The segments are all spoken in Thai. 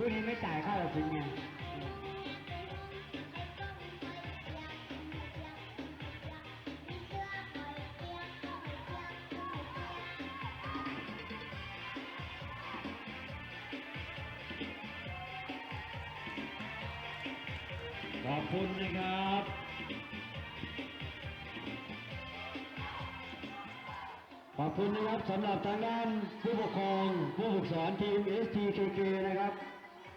คู่นี้ไม่จ่ายค่าตัดสินไงขอบคุณนะครับขอบคุณนะครับสำหรับทางด้านผู้ปกครองผู้ฝึกสอนทีม STKK นะครับ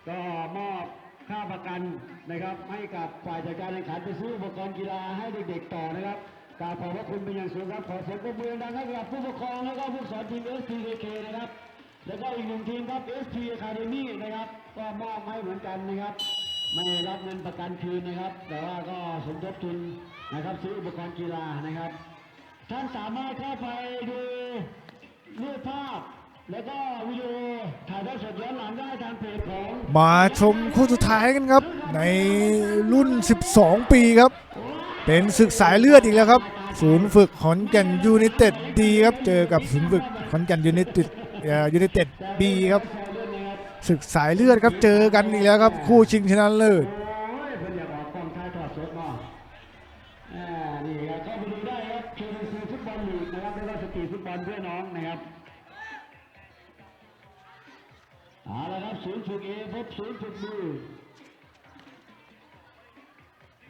ก็มอบค่าประกันนะครับ ให้กับฝ่ายจัดการแข่งขันไปซื้ออุปกรณ์กีฬาให้เด็กๆต่อนะครับกราบขอบพระคุณเป็นอย่างสูงครับขอเสียงปรบมือดังให้กับผู้ปกครองแล้วก็ผู้สอนทีม STKK นะครับ แล้วก็อีกหนึ่งทีมครับ ST Academy นะครับ ก็มอบให้เหมือนกันนะครับ ไม่รับเงินประกันคืนนะครับ แต่ว่าก็สมทบทุนนะครับซื้ออุปกรณ์กีฬานะครับ ท่านสามารถเข้าไปดูรูปภาพ แล้วก็วิดีโอถ่ายทอดสดย้อนหลังได้ทางเพจของมาชมคู่สุดท้ายกันครับ ในรุ่น 12 ปีครับ เป็นศึกสายเลือดอีกแล้วครับ ศูนย์ฝึกขอนแก่นยูไนเต็ดดีครับ เจอกับศูนย์ฝึกขอนแก่นยูไนเต็ดเอ่อยูไนเต็ดบีครับศึกสายเลือดครับเจอกันอีกแล้วครับ คู่ชิงชนะเลิศ ครับศูนย์ฝึกเอพบศูนย์ฝึกบี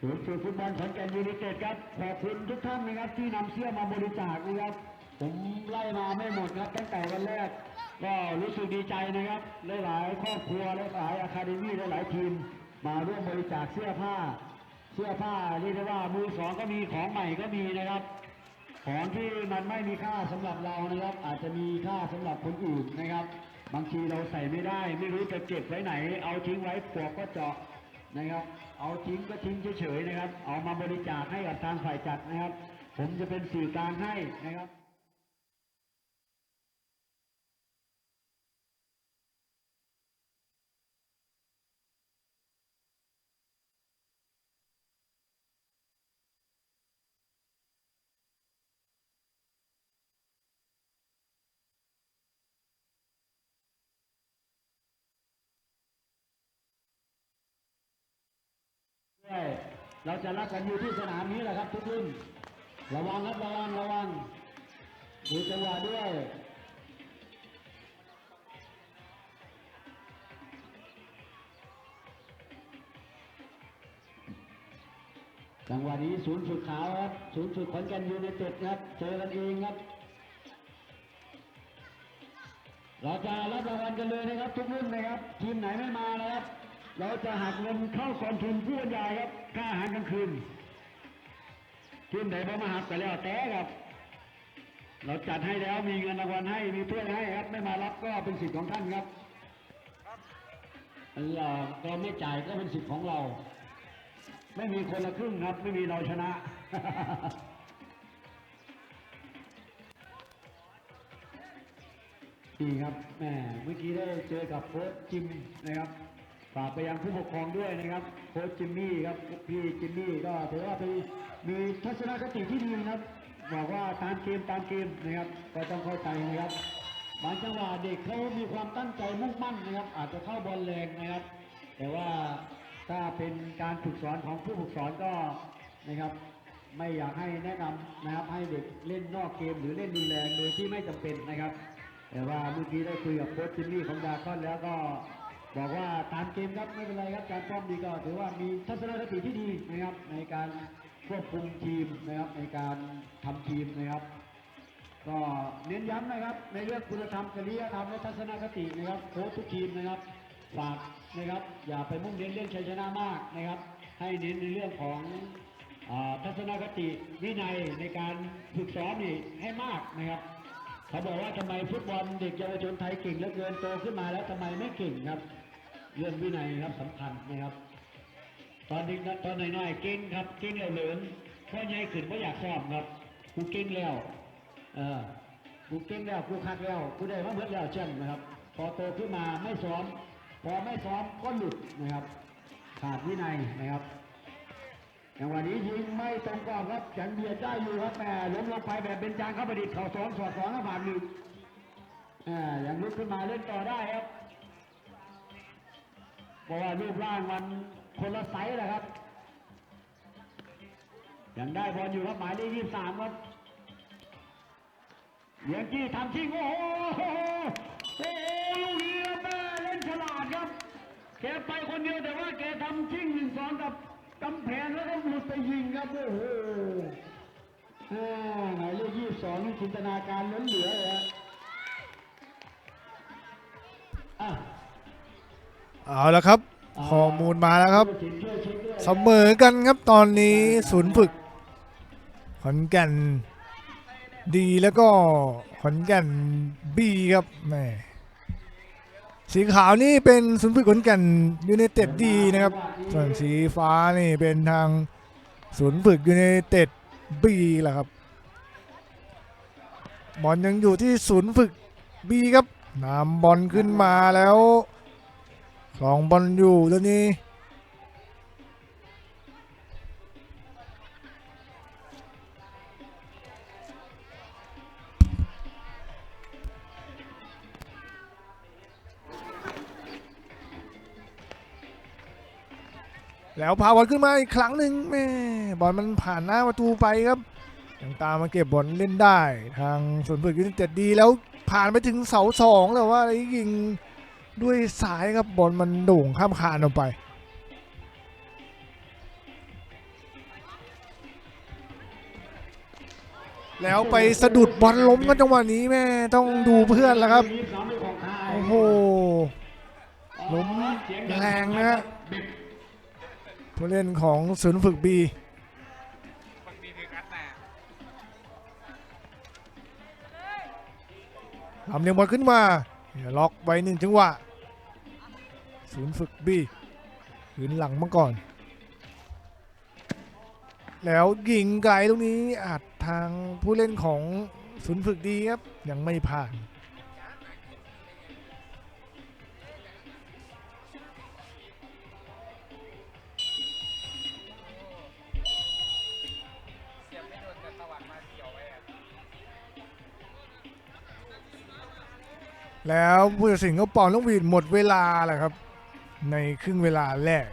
ศูนย์ฝึกฟุตบอลขอนแก่นยูไนเต็ดครับขอบคุณทุกท่านนะครับที่นำเสื้อมาบริจาคนะครับผมไล่มาไม่หมดครับตั้งแต่วันแรก ก็รู้สึกดีใจนะครับหลายๆครอบครัวหลายๆอะคาเดมี่หลายๆทีม มาร่วมบริจาคเสื้อผ้า เสื้อผ้าเรียกได้ว่ามือสองก็มีของใหม่ก็มีนะครับของที่มันไม่มีค่าสำหรับเรานะครับ อาจจะมีค่าสำหรับคนอื่นนะครับ บางทีเราใส่ไม่ได้ ไม่รู้จะเก็บไว้ไหน เอาทิ้งไว้ปวกก็เจาะนะครับ เอาทิ้งก็ทิ้งเฉยๆนะครับ เอามาบริจาคให้กับทางฝ่ายจัดนะครับ ผมจะเป็นสื่อกลางให้นะครับ ด้วย เราจะรักกันอยู่ที่สนามนี้แหละครับทุกรุ่นระวังครับระวังระวังดูจังหวะด้วยจังหวะนี้ศูนย์ฝึกขาวครับศูนย์ฝึกขอนแก่นยูไนเต็ดครับเจอกันเองครับ เราจะรับรางวัลกันเลยนะครับ ทุกรุ่นนะครับ ทีมไหนไม่มานะครับ เราจะหักเงินเข้ากองทุนผู้บรรยายครับค่าอาหารกลางคืนทีมไหนพอมาหักไปแล้วแต่ครับ เราจัดให้แล้วมีเงินรางวัลให้มีถ้วยให้ครับ ไม่มารับก็เป็นสิทธิ์ของท่านครับเราเราไม่จ่ายก็เป็นสิทธิ์ของเรา ไม่มีคนละครึ่งครับ ไม่มีเราชนะดีครับแหมเมื่อกี้ได้เจอกับโค้ชจิมนะครับ ฝากไปยังผู้ปกครองด้วยนะครับโค้ชจิมมี่ครับพี่จิมมี่ก็ถือว่าเป็นมีทัศนคติที่ดีนะครับบอกว่าตามเกมตามเกมนะครับก็ต้องเข้าใจนะครับบางจังหวะเด็กเขามีความตั้งใจมุ่งมั่นนะครับ อาจจะเข้าบอลแรงนะครับ แต่ว่าถ้าเป็นการฝึกสอนของผู้ฝึกสอนก็นะครับไม่อยากให้แนะนำนะครับให้เด็กเล่นนอกเกมหรือเล่นรุนแรงโดยที่ไม่จำเป็นนะครับ แต่ว่าเมื่อกี้ได้คุยกับโค้ชจิมมี่ของดาคอนแล้วก็ บอกว่าตามเกมครับไม่เป็นไรครับการซ้อมดีก็ถือว่ามีทัศนคติที่ดีนะครับในการควบคุมทีมนะครับในการทำทีมนะครับ ก็เน้นย้ำนะครับ ในเรื่องคุณธรรมจริยธรรมและทัศนคตินะครับโค้ชทุกทีมนะครับฝากนะครับอย่าไปมุ่งเน้นเรื่องชัยชนะมากนะครับ ให้เน้นในเรื่องของทัศนคติวินัยในการฝึกซ้อมนี่ให้มากนะครับเขาบอกว่าทำไมฟุตบอลเด็กเยาวชนไทยเก่งเหลือเกินโตขึ้นมาแล้วทำไมไม่เก่งครับ เรื่องวินัยครับสำคัญนะครับ ตอนเด็กตอนน้อยๆเก่งครับเก่งแล้วเหลินพ่อใหญ่ขึ้นไม่อยากซ้อมครับกูเก่งแล้วเออกูเก่งแล้วกูคักแล้วกูได้มาเบิดแล้วเช่นนะครับ พอโตขึ้นมาไม่ซ้อม พอไม่ซ้อมก็หลุดนะครับ ขาดวินัยนะครับอย่างวันนี้ยิงไม่ตรงกรอบครับยังเบียดได้อยู่ครับแหมล้มลงไปแบบเป็นจางเข้าไปดิเข่าสองสอดสองแล้วผ่านหนึ่งอ่ายังลุกขึ้นมาเล่นต่อได้ครับ เพราะว่ารูปร่างมันคนละไซส์แหละครับ ยังได้บอลอยู่ครับหมายเลขยี่สามครับเลียงกี้ทำชิงโอ้โหโอ้โหลูกนี้แม่เล่นฉลาดครับแกไปคนเดียวแต่ว่าแกทำชิงหนึ่งสองกับกำแพงแล้วก็หลุดไปยิงครับโอ้โหอ่าหมายเลขยี่สองนี่จินตนาการล้นเหลือเลย เอาละครับข้อมูลมาแล้วครับช่วยเช็คด้วยเสมอกันครับตอนนี้ศูนย์ฝึก ขอนแก่นดีแล้วก็ขอนแก่นบีครับแม่สีขาวนี่เป็นศูนย์ฝึกขอนแก่นยูไนเต็ดดีนะครับ ส่วนสีฟ้านี่เป็นทางศูนย์ฝึกยูไนเต็ดบีแหละครับบอลยังอยู่ที่ศูนย์ฝึกบีครับนำบอลขึ้นมาแล้วค ลองบอลอยู่ตอนนี้แล้วพาบอลขึ้นมาอีกครั้งหนึ่งแม่บอลมันผ่านหน้าประตูไปครับยังตามมาเก็บบอลเล่นได้ ทางสวนฝึกยูไนเต็ดดีแล้วผ่านไปถึงเสาสองแต่ว่ายิง ด้วยสายครับบอลมันโด่งข้ามคานออกไป แล้วไปสะดุดบอลล้มกันจังหวะนี้แม่ต้องดูเพื่อนแล้วครับ โอ้โหล้มแรงนะฮะผู้เล่นของศูนย์ฝึกบีบางทีคือกัดแต่ลำเลียงบอลขึ้นมาล็อกไว้หนึ่งจังหวะ ศูนย์ฝึกบียืนหลังมาก่อน แล้วยิงไกลตรงนี้อาจทางผู้เล่นของศูนย์ฝึกดีครับ ยังไม่ผ่านแต่ตะวันมาเกี่ยวไว้อะแล้วผู้ตัดสินก็เป่าลูกหวีดหมดเวลาแหละครับ ในครึ่งเวลาแรก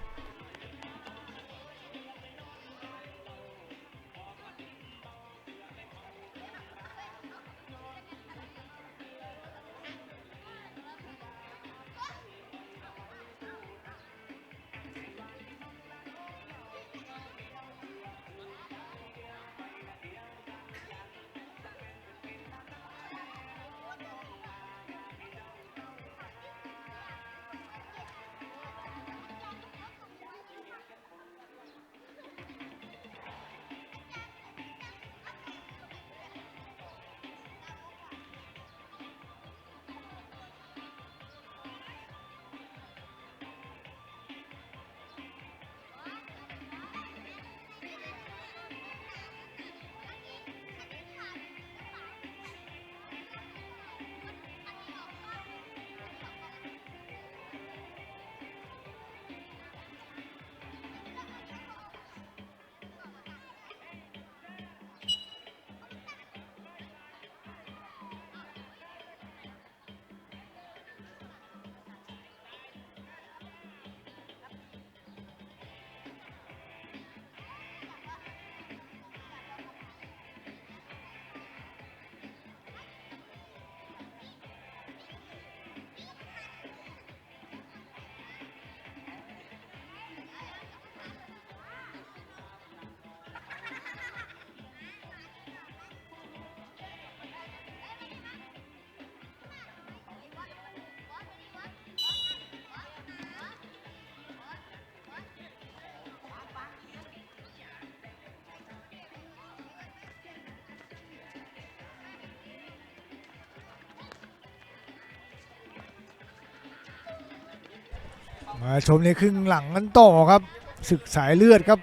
มาชมในครึ่งหลังกันต่อครับศึกสายเลือดครับ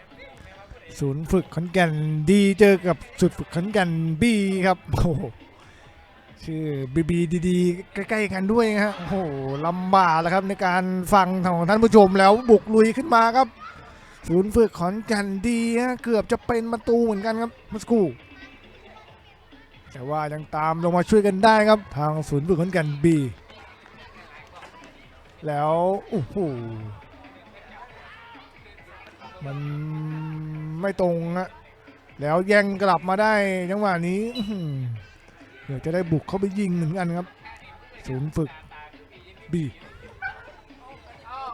ศูนย์ฝึกขอนแก่นดีเจอกับสุดฝึกขอนแก่นบีครับโอ้โหชื่อบีบีดีๆใกล้ๆกันด้วยฮะโอ้โหลำบากแล้วครับในการฟังของท่านผู้ชมแล้วบุกลุยขึ้นมาครับ ศูนย์ฝึกขอนแก่นดีฮะเกือบจะเป็นประตูเหมือนกันครับมื่อสักครู่แต่ว่ายังตามลงมาช่วยกันได้ครับ ทางศูนย์ฝึกขอนแก่นบี แล้วโอ้โหมันไม่ตรงฮะแล้วแย่งกลับมาได้จังหวะนี้เดี๋ยวจะได้บุกเข้าไปยิงหนึ่งอันครับศูนย์ฝึกบีแล้ว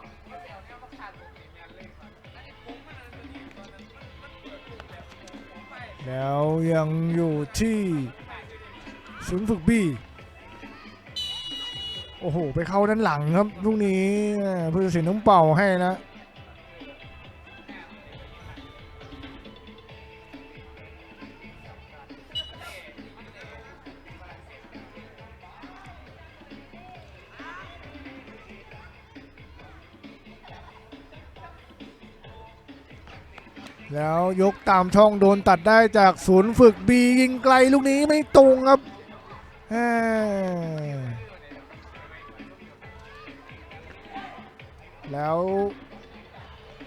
ไอ้ปุ๊กมันอะไรตัวนี้ตัวนั้นมันเปิดปุ๊บแบบปุ๊บไปแล้วยังอยู่ที่ศูนย์ฝึกบี โอ้โห ไปเข้าด้านหลังครับลูกนี้ผู้ตัดสินต้องเป่าให้นะแล้วยกตามช่องโดนตัดได้จากศูนย์ฝึกบียิงไกลลูกนี้ไม่ตรงครับ แล้ว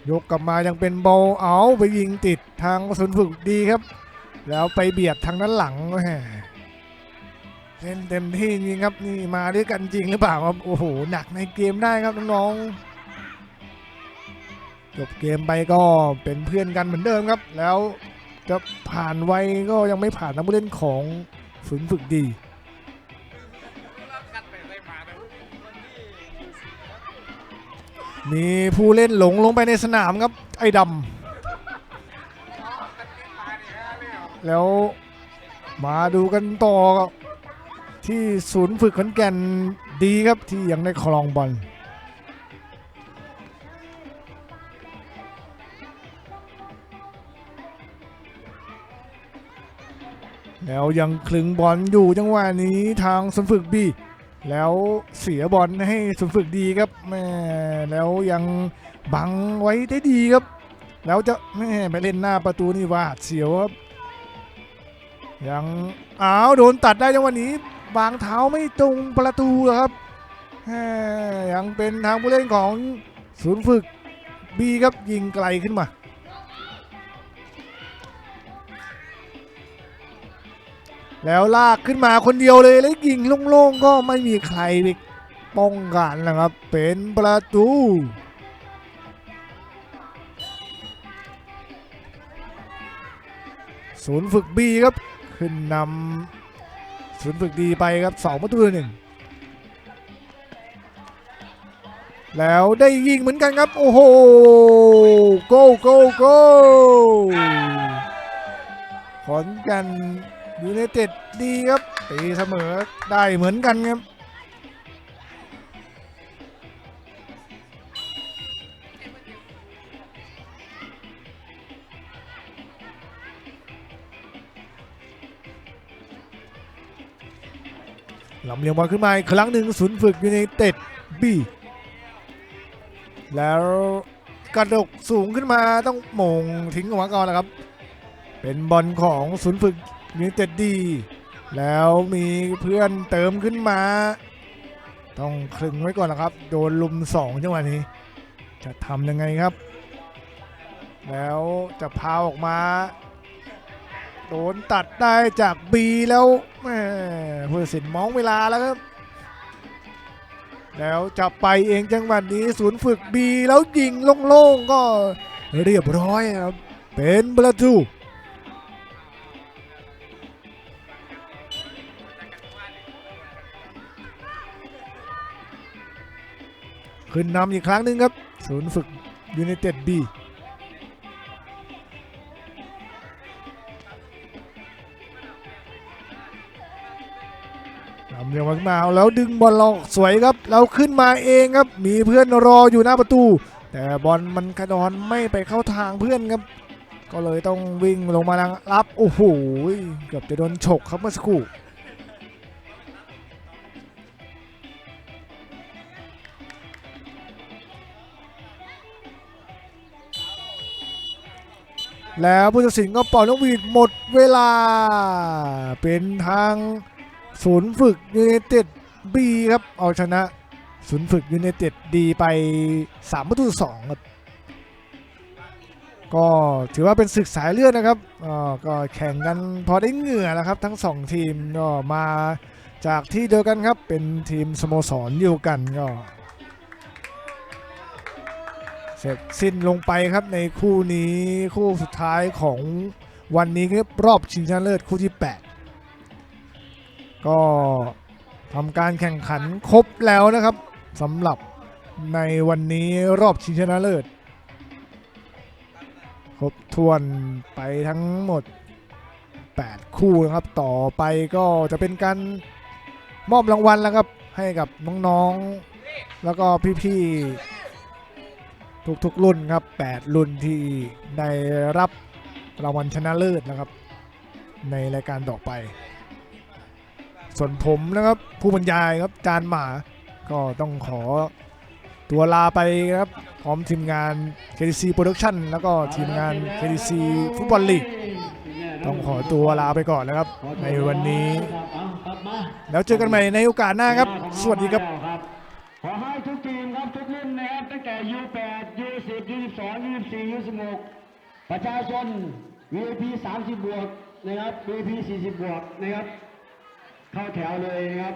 ยกกลับมายังเป็นบอลเอาไปยิงติดทางศูนย์ฝึกดีครับ แล้วไปเบียดทางด้านหลังเล่นเต็มที่จริงครับนี่มาด้วยกันจริงหรือเปล่าครับโอ้โหหนักในเกมได้ครับน้องๆจบเกมไปก็เป็นเพื่อนกันเหมือนเดิมครับ แล้วจะผ่านไวก็ยังไม่ผ่านนักผู้เล่นของศูนย์ฝึกดี มีผู้เล่นหลงลงไปในสนามครับไอ้ดำแล้วมาดูกันต่อที่ศูนย์ฝึกขอนแก่นดีครับที่ยังได้ครองบอลแล้วยังคลึงบอลอยู่จังหวะนี้ทางศูนฝึกบี แล้วเสียบอลให้สุนฝึกดีครับแม่แล้วยังบังไว้ได้ดีครับ แล้วจะแม่ไปเล่นหน้าประตูนี่วาดเสียวครับ ยังอ้าวโดนตัดได้จังวะนี้ บางเท้าไม่ตรงประตูครับแม่ยังเป็นทางผู้เล่นของศูนย์ฝึกบีครับยิงไกลขึ้นมา แล้วลากขึ้นมาคนเดียวเลยแล้วยิงโล่งๆก็ไม่มีใครไปป้องกันนะครับ เป็นประตูศูนย์ฝึกบีครับ ขึ้นนำศูนย์ฝึกดีไปครับสองประตูหนึ่งแล้วได้ยิงเหมือนกันครับ โอ้โหโก้โก้โก้ขอนกัน ยูไนเต็ดดีครับตีเสมอได้เหมือนกันครับลำเลียงบอลขึ้นมาอีกครั้งหนึ่งศูนย์ฝึกยูไนเต็ดบีแล้วกระดกสูงขึ้นมาต้องมงทิ้งออกมาก่อนนะครับ เป็นบอลของศูนย์ฝึก ยูเต็ดดี แล้วมีเพื่อนเติมขึ้นมา ต้องคลึงไว้ก่อนนะครับ โดนลุมสองจังหวะนี้ จะทำยังไงครับ แล้วจะพาออกมาโดนตัดได้จากบีแล้วแม่ผู้ตัดสินมองเวลาแล้วครับ แล้วจะไปเองจังหวะนี้ศูนย์ฝึกบีแล้วยิงโล่งๆก็เรียบร้อยครับ เป็นประตู ขึ้นนำอีกครั้งหนึ่งครับ ศูนย์ฝึกยูไนเต็ดบีนำเรียงมาแล้วดึงบอลเราสวยครับ เราขึ้นมาเองครับ มีเพื่อนรออยู่หน้าประตู แต่บอลมันกระดอนไม่ไปเข้าทางเพื่อนครับ ก็เลยต้องวิ่งลงมารับ โอ้โห เกือบจะโดนฉกครับเมื่อสักครู่ แล้วผู้ตัดสินก็เป่านกหวีดหมดเวลา เป็นทางศูนย์ฝึกยูไนเต็ดบีครับ เอาชนะศูนย์ฝึกยูไนเต็ดดีไป3ประตูต่อ2ครับ ก็ถือว่าเป็นศึกสายเลือดนะครับก็แข่งกันพอได้เหงื่อแล้วครับ ทั้ง 2 ทีมก็มาจากที่เดียวกันครับ เป็นทีมสโมสรเดียวกันก็ สร็จสิ้นลงไปครับในคู่นี้คู่สุดท้ายของวันนี้ครับรอบชิงชนะเลิศคู่ที่ 8 ก็ทำการแข่งขันครบแล้วนะครับสำหรับในวันนี้รอบชิงชนะเลิศครบถ้วนไปทั้งหมด 8 คู่นะครับ ต่อไปก็จะเป็นการมอบรางวัลแล้วครับให้กับน้องๆแล้วก็พี่ๆ ทุกๆ รุ่นครับ 8 รุ่นที่ได้รับรางวัลชนะเลิศนะครับ ในรายการต่อไป ส่วนผมนะครับ ผู้บรรยายครับจานหมาก็ต้องขอตัวลาไปครับ พร้อมทีมงาน KDC Production แล้วก็ทีมงาน KDC ฟุตบอลลีกต้องขอตัวลาไปก่อนนะครับ ในวันนี้ แล้วเจอกันใหม่ในโอกาสหน้าครับ สวัสดีครับ ขอให้ทุกทีมครับทุกรุ่นนะครับตั้งแต่ U8 U10 U12 26 ประชาชน VIP 30 บวกนะครับ VIP 40 บวกนะครับ เข้าแถวเลยนะครับ